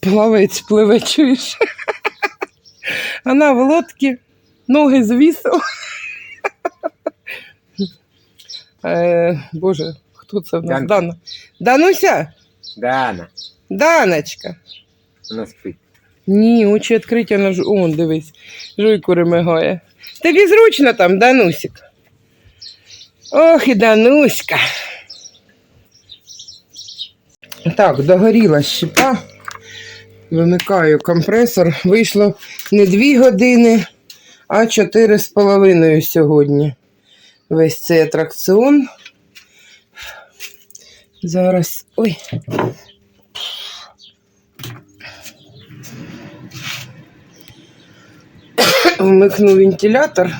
Плавець пливе, чуєш? Вона в лодці, ноги звісила. Е, Боже, хто це в нас? Дана. Дануся? Дана, Даночка. Вона спить. Ні, очі відкриті, вона ж. Он, дивись, жуйку ремигає. Тобі зручно там, Данусік. Ох, і Дануська. Так, догоріла щепа. Вимикаю компресор. Вийшло не дві години, а чотири з половиною сьогодні. Весь цей атракціон. Зараз. Ой. Вмикну вентилятор.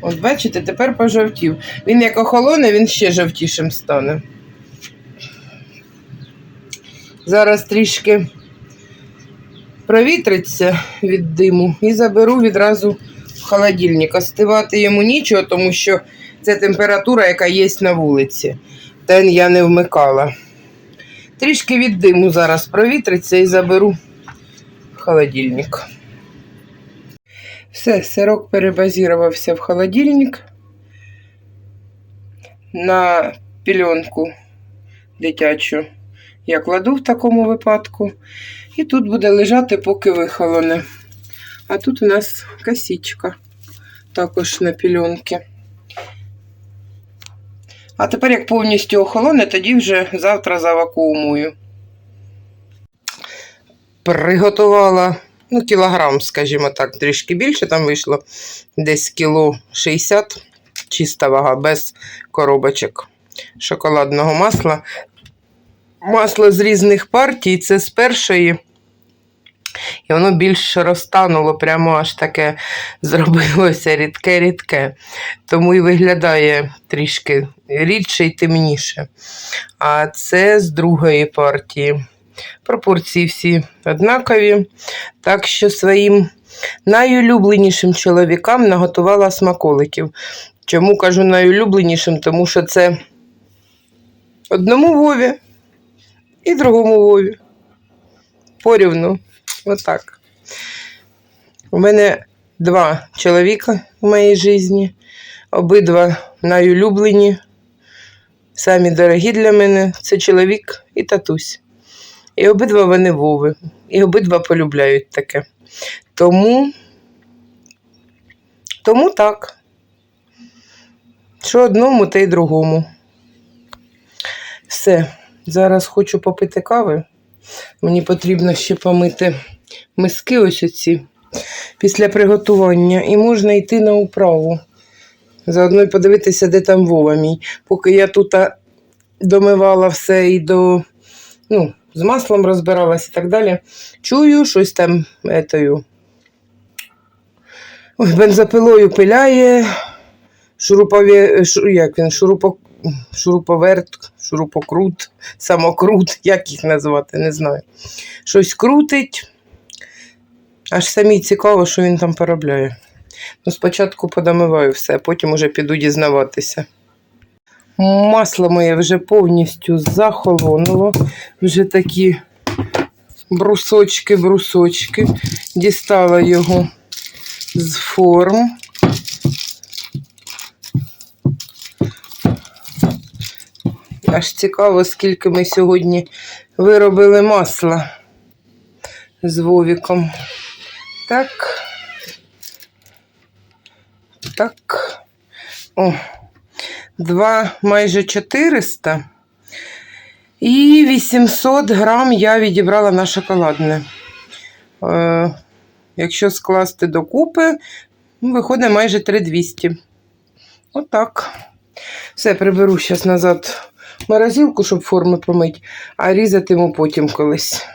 От бачите, тепер пожовтів. Він як охолоне, він ще жовтішим стане. Зараз трішки провітриться від диму і заберу відразу в холодильник. Остивати йому нічого, тому що це температура, яка є на вулиці. Тен я не вмикала. Трішки від диму зараз провітриться і заберу в холодильник. Все, сирок перебазірувався в холодильник на пільонку дитячу. Я кладу в такому випадку. І тут буде лежати, поки вихолоне. А тут у нас косичка, також на пільонки. А тепер, як повністю охолоне, тоді вже завтра завакуумую. Приготувала ну, кілограм, скажімо так, трішки більше. Там вийшло десь кіло 60 чиста вага, без коробочок шоколадного масла. Масло з різних партій, це з першої. І воно більш розтануло, прямо аж таке зробилося рідке-рідке. Тому і виглядає трішки рідше і темніше. А це з другої партії. Пропорції всі однакові. Так що своїм найулюбленішим чоловікам наготувала смаколиків. Чому кажу найулюбленішим? Тому що це одному Вові і другому Вові. Порівну. Отак. У мене два чоловіка в моїй житті. Обидва найулюблені. Самі дорогі для мене це чоловік і татусь. І обидва вони Вови. І обидва полюбляють таке. Тому, тому так. Що одному, та й другому. Все. Зараз хочу попити кави. Мені потрібно ще помити миски ось оці після приготування. І можна йти на управу. Заодно й подивитися, де там Вова мій. Поки я тут домивала все і до. Ну, з маслом розбиралась і так далі. Чую, щось там етою. Ой, бензопилою пиляє, шурупові, шу, як він, шурупо, шуруповерт, шурупокрут, самокрут, як їх назвати, не знаю. Щось крутить. Аж самі цікаво, що він там поробляє. Ну, спочатку подомиваю все, а потім уже піду дізнаватися. Масло моє вже повністю захолонуло. Вже такі брусочки-брусочки. Дістала його з форм. Аж цікаво, скільки ми сьогодні виробили масла з Вовіком. Так. Так. О. Два майже 400. І 800 грам я відібрала на шоколадне. Е, якщо скласти докупи, виходить майже 3200. Отак. Все, приберу зараз назад морозилку, щоб форми помити, а різатиму потім колись.